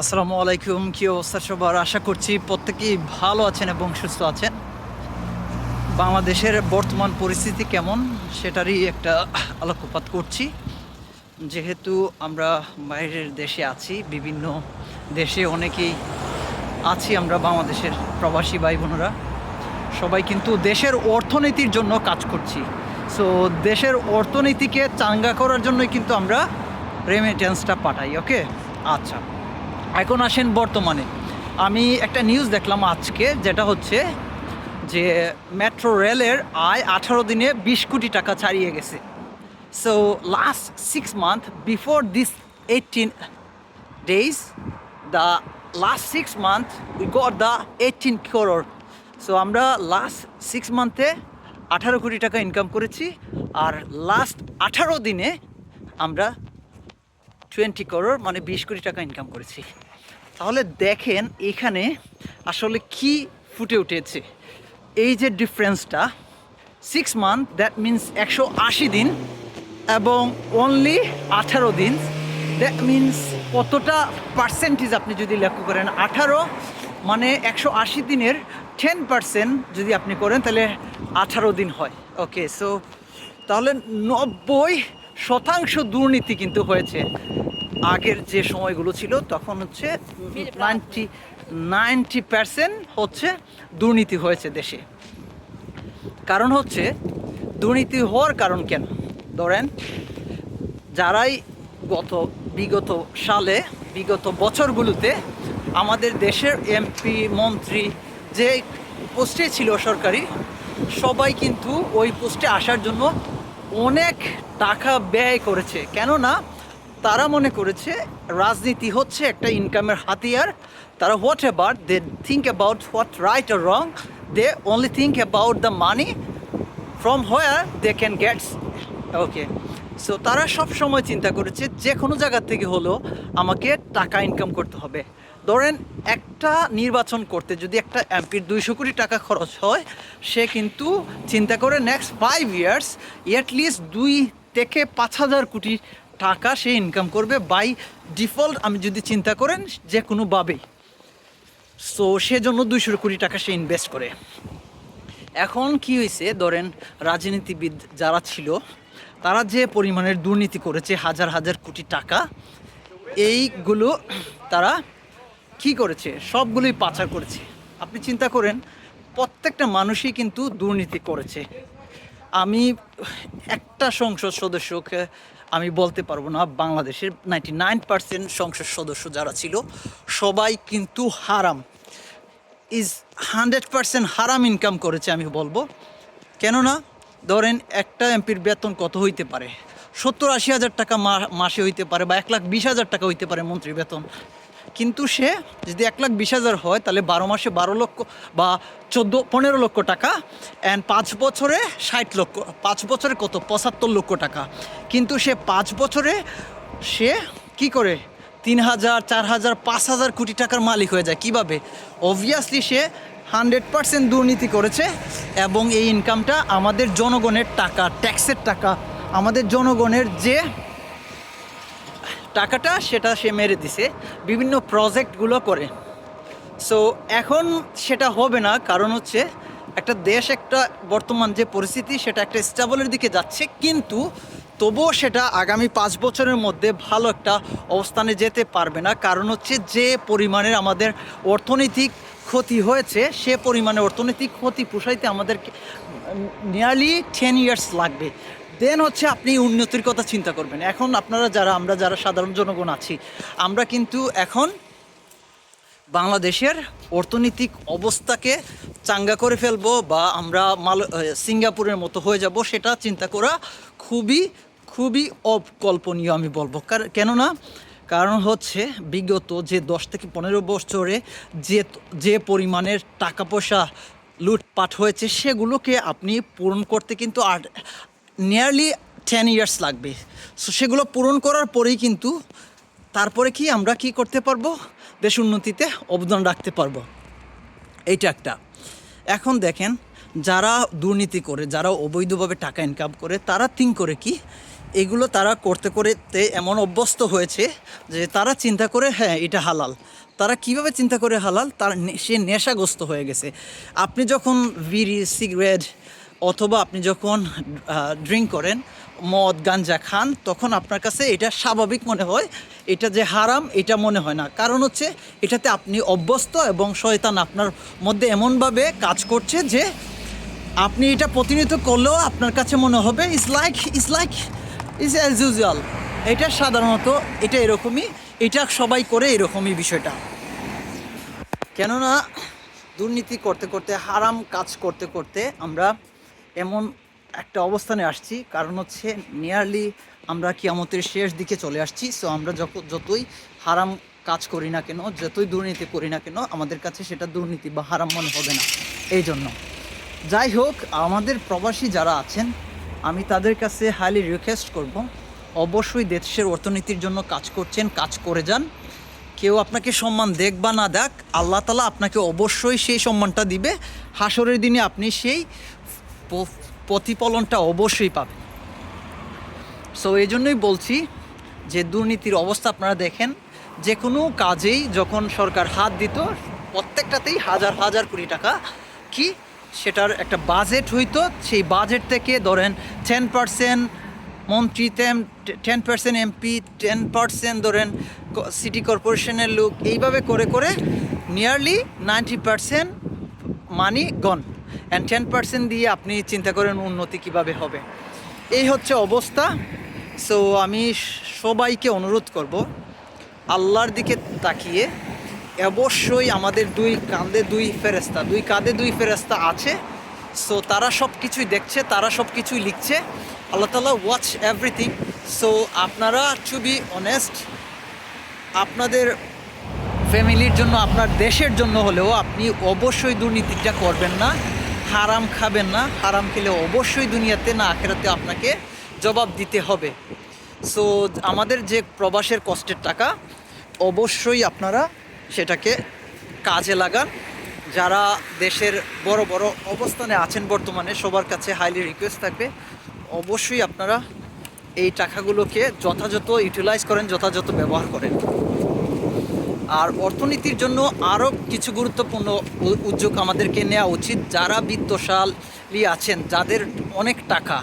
আসসালামু আলাইকুম, কি অবস্থা সবার? আশা করছি প্রত্যেকেই ভালো আছেন এবং সুস্থ আছেন। বাংলাদেশের বর্তমান পরিস্থিতি কেমন সেটারই একটা আলোকপাত করছি। যেহেতু আমরা বাইরের দেশে আছি, বিভিন্ন দেশে অনেকেই আছি আমরা বাংলাদেশের প্রবাসী ভাই বোনেরা সবাই কিন্তু দেশের অর্থনীতির জন্য কাজ করছি। সো দেশের অর্থনীতিকে চাঙ্গা করার জন্যই কিন্তু আমরা রেমিটেন্সটা পাঠাই ওকে আচ্ছা। এখন আসেন বর্তমানে। আমি একটা নিউজ দেখলাম আজকে, যেটা হচ্ছে যে মেট্রো রেলের আয় আঠারো দিনে বিশ কোটি টাকা ছাড়িয়ে গেছে। So last six month before this eighteen days the last six month we got the 18 crore. So আমরা লাস্ট সিক্স মান্থে আঠারো কোটি টাকা ইনকাম করেছি, আর লাস্ট আঠারো দিনে আমরা টোয়েন্টি করোর মানে বিশ কোটি টাকা ইনকাম করেছি। তাহলে দেখেন এখানে আসলে কি ফুটে উঠেছে। এই যে ডিফারেন্সটা সিক্স মান্থ দ্যাট মিন্স একশো আশি দিন এবং অনলি আঠারো দিন। দ্যাট মিন্স কতটা পার্সেন্টেজ আপনি যদি লক্ষ্য করেন, আঠারো মানে একশো আশি দিনের টেন পার্সেন্ট যদি আপনি করেন, তাহলে আঠারো দিন হয়। ওকে সো তাহলে নব্বই শতাংশ দুর্নীতি কিন্তু হয়েছে। আগের যে সময়গুলো ছিল, তখন হচ্ছে নাইনটি নাইনটি পার্সেন্ট হচ্ছে দুর্নীতি হয়েছে দেশে। কারণ হচ্ছে দুর্নীতি হওয়ার কারণ কেন? ধরেন, যারাই গত, বিগত সালে, বিগত বছরগুলোতে আমাদের দেশের এমপি, মন্ত্রী যে পোস্টে ছিল সরকারি, সবাই কিন্তু ওই পোস্টে আসার জন্য অনেক টাকা ব্যয় করেছে। কেননা তারা মনে করেছে রাজনীতি হচ্ছে একটা ইনকামের হাতিয়ার। তারা whatever they think about what right R wrong they only think about the money from where they can gets okay so তারা সব সময় চিন্তা করেছে যে কোনো জায়গা থেকে হলো আমাকে টাকা ইনকাম করতে হবে। ধরেন একটা নির্বাচন করতে যদি একটা এমপির দুইশো কোটি টাকা খরচ হয়, সে কিন্তু চিন্তা করে নেক্সট ফাইভ ইয়ার্স এটলিস্ট দুই থেকে পাঁচ হাজার কোটি টাকা সে ইনকাম করবে বাই ডিফল্ট আমি যদি চিন্তা করেন যে কোনোভাবেই সো সেজন্য দুইশো কোটি টাকা সে ইনভেস্ট করে। এখন কি হয়েছে ধরেন, রাজনীতিবিদ যারা ছিল, তারা যে পরিমাণের দুর্নীতি করেছে, হাজার হাজার কোটি টাকা, এইগুলো তারা কি করেছে? সবগুলোই পাচার করেছে। আপনি চিন্তা করেন, প্রত্যেকটা মানুষই কিন্তু দুর্নীতি করেছে। আমি একটা সংসদ সদস্যকে আমি বলতে পারব না, বাংলাদেশের নাইনটি নাইন পার্সেন্ট সংসদ সদস্য যারা ছিল, সবাই কিন্তু হারাম। ইজ হান্ড্রেড পার্সেন্ট হারাম ইনকাম করেছে আমি বলব। কেননা, ধরেন একটা এমপির বেতন কত হইতে পারে? সত্তর আশি হাজার টাকা মাসে হইতে পারে বা এক লাখ বিশ হাজার টাকা হইতে পারে মন্ত্রীর বেতন। কিন্তু সে যদি এক লাখ বিশ হাজার হয়, তাহলে বারো মাসে বারো লক্ষ বা চোদ্দ, পনেরো লক্ষ টাকা অ্যান্ড পাঁচ বছরে ষাট লক্ষ, পাঁচ বছরে কত? পঁচাত্তর লক্ষ টাকা। কিন্তু সে পাঁচ বছরে সে কি করে? তিন হাজার, চার হাজার, পাঁচ হাজার কোটি টাকার মালিক হয়ে যায়। কীভাবে? অবভিয়াসলি সে হান্ড্রেড পার্সেন্ট দুর্নীতি করেছে এবং এই ইনকামটা আমাদের জনগণের টাকা ট্যাক্সের টাকা, আমাদের জনগণের যে টাকাটা সেটা সে মেরে দিছে, বিভিন্ন প্রজেক্টগুলো করে। সো এখন সেটা হবে না, কারণ হচ্ছে একটা দেশ, একটা বর্তমান যে পরিস্থিতি, সেটা একটা স্টেবলের দিকে যাচ্ছে, কিন্তু তবুও সেটা আগামী পাঁচ বছরের মধ্যে ভালো একটা অবস্থানে যেতে পারবে না, কারণ হচ্ছে যে পরিমাণের আমাদের অর্থনৈতিক ক্ষতি হয়েছে, সে পরিমাণে অর্থনৈতিক ক্ষতি পোষাইতে আমাদের নিয়ারলি টেন ইয়ার্স লাগবে। দেন হচ্ছে আপনি উন্নতির কথা চিন্তা করবেন। এখন আপনারা যারা, আমরা যারা সাধারণ জনগণ আছি, আমরা কিন্তু এখন বাংলাদেশের অর্থনৈতিক অবস্থাকে চাঙ্গা করে ফেলব বা আমরা মাল সিঙ্গাপুরের মতো হয়ে যাব সেটা চিন্তা করা খুবই খুবই অকল্পনীয় আমি বলব। কেননা কারণ হচ্ছে বিগত যে দশ থেকে পনেরো বছরে যে যে পরিমাণের টাকা পয়সা লুটপাট হয়েছে সেগুলোকে আপনি পূরণ করতে কিন্তু আর নিয়ারলি টেন ইয়ার্স লাগবে। সো সেগুলো পূরণ করার পরেই কিন্তু তারপরে কি আমরা কি করতে পারব? দেশ উন্নতিতে অবদান রাখতে পারব। এইটা একটা। এখন দেখেন, যারা দুর্নীতি করে, যারা অবৈধভাবে টাকা ইনকাম করে, তারা থিঙ্ক করে কি, এগুলো তারা করতে করতে এমন অভ্যস্ত হয়েছে যে তারা চিন্তা করে হ্যাঁ এটা হালাল। তারা কীভাবে চিন্তা করে হালাল? তার সে নেশাগ্রস্ত হয়ে গেছে। আপনি যখন বিড়ি, সিগারেট অথবা আপনি যখন ড্রিঙ্ক করেন, মদ, গাঞ্জা খান, তখন আপনার কাছে এটা স্বাভাবিক মনে হয়, এটা যে হারাম, এটা মনে হয় না। কারণ হচ্ছে, এটাতে আপনি অভ্যস্ত এবং শয়তান আপনার মধ্যে এমনভাবে কাজ করছে যে, আপনি এটা প্রতিনিয়ত করলেও আপনার কাছে মনে হবে is like is like is as usual এটা সাধারণত এটা এরকমই, এটা সবাই করে এরকমই বিষয়টা। কেননা, দুর্নীতি করতে করতে, হারাম কাজ করতে করতে আমরা এমন একটা অবস্থানে আসছি। কারণ হচ্ছে নিয়ারলি আমরা কিয়ামতের শেষ দিকে চলে আসছি। সো আমরা যত, যতই হারাম কাজ করি না কেন, যতই দুর্নীতি করি না কেন, আমাদের কাছে সেটা দুর্নীতি বা হারাম মনে হবে না। এই জন্য। যাই হোক, আমাদের প্রবাসী যারা আছেন, আমি তাদের কাছে হাইলি রিকোয়েস্ট করব, অবশ্যই দেশের অর্থনীতির জন্য কাজ করছেন, কাজ করে যান। কেউ আপনাকে সম্মান দেখ বা না দেখ আল্লাহ তালা আপনাকে অবশ্যই সেই সম্মানটা দিবে। হাসরের দিনে আপনি সেই প্রতিফলনটা অবশ্যই পাবেন সো এই জন্যই বলছি যে দুর্নীতির অবস্থা আপনারা দেখেন, যে কোনো কাজেই যখন সরকার হাত দিত, প্রত্যেকটাতেই হাজার হাজার কোটি টাকা কি সেটার একটা বাজেট হইতো। সেই বাজেট থেকে ধরেন টেন পার্সেন্ট মন্ত্রী, তেম ten percent MP ten percent ধরেন সিটি কর্পোরেশনের লোক, এইভাবে করে করে nearly ninety percent money gone and ten percent দিয়ে আপনি চিন্তা করেন উন্নতি কীভাবে হবে। এই হচ্ছে অবস্থা। সো আমি সবাইকে অনুরোধ করব, আল্লাহর দিকে তাকিয়ে অবশ্যই আমাদের দুই কাঁধে দুই ফেরেস্তা দুই কাঁধে দুই ফেরেস্তা আছে। সো তারা সব কিছুই দেখছে, তারা সব কিছুই লিখছে। আল্লাহ তালা ওয়াচ এভরিথিং সো আপনারা টু বি অনেস্ট আপনাদের ফ্যামিলির জন্য, আপনার দেশের জন্য হলেও আপনি অবশ্যই দুর্নীতিটা করবেন না। হারাম খাবেন না, হারাম খেলে অবশ্যই দুনিয়াতে না, আখেরাতে আপনাকে জবাব দিতে হবে। সো আমাদের যে প্রবাসের কষ্টের টাকা, অবশ্যই আপনারা সেটাকে কাজে লাগান। যারা দেশের বড় বড় অবস্থানে আছেন বর্তমানে, সবার কাছে হাইলি রিকোয়েস্ট থাকবে, অবশ্যই আপনারা এই টাকাগুলোকে যথাযথ ইউটিলাইজ করেন, যথাযথ ব্যবহার করেন। আর অর্থনীতির জন্য আরও কিছু গুরুত্বপূর্ণ উদ্যোগ আমাদেরকে নেওয়া উচিত। যারা বিত্তশালী আছেন, যাদের অনেক টাকা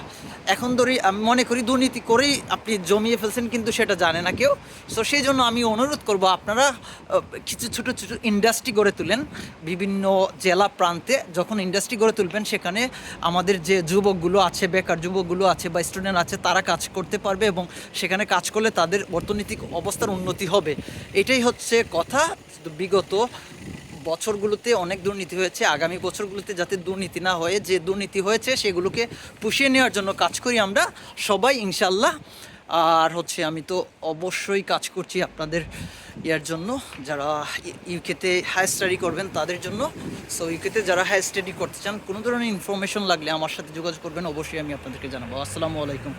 এখন ধরি আমি মনে করি দুর্নীতি করেই আপনি জমিয়ে ফেলছেন, কিন্তু সেটা জানে না কেউ। সো সেই জন্য আমি অনুরোধ করব আপনারা কিছু ছোটো ছোটো ইন্ডাস্ট্রি গড়ে তুলেন। বিভিন্ন জেলা প্রান্তে যখন ইন্ডাস্ট্রি গড়ে তুলবেন, সেখানে আমাদের যে যুবকগুলো আছে, বেকার যুবকগুলো আছে বা স্টুডেন্ট আছে, তারা কাজ করতে পারবে এবং সেখানে কাজ করলে তাদের অর্থনৈতিক অবস্থার উন্নতি হবে। এটাই হচ্ছে কথা। বিগত বছরগুলোতে অনেক দুর্নীতি হয়েছে। আগামী বছরগুলোতে যাতে দুর্নীতি না হয়ে, যে দুর্নীতি হয়েছে সেগুলোকে পুষিয়ে নেওয়ার জন্য কাজ করি আমরা সবাই ইনশাল্লাহ আর হচ্ছে আমি তো অবশ্যই কাজ করছি আপনাদের ইয়ার জন্য। যারা ইউকেতে হায়ার স্টাডি করবেন তাদের জন্য। সো ইউকেতে যারা হায়ার স্টাডি করতে চান, কোনো ধরনের ইনফরমেশন লাগলে আমার সাথে যোগাযোগ করবেন, অবশ্যই আমি আপনাদেরকে জানাব। আসসালামু আলাইকুম।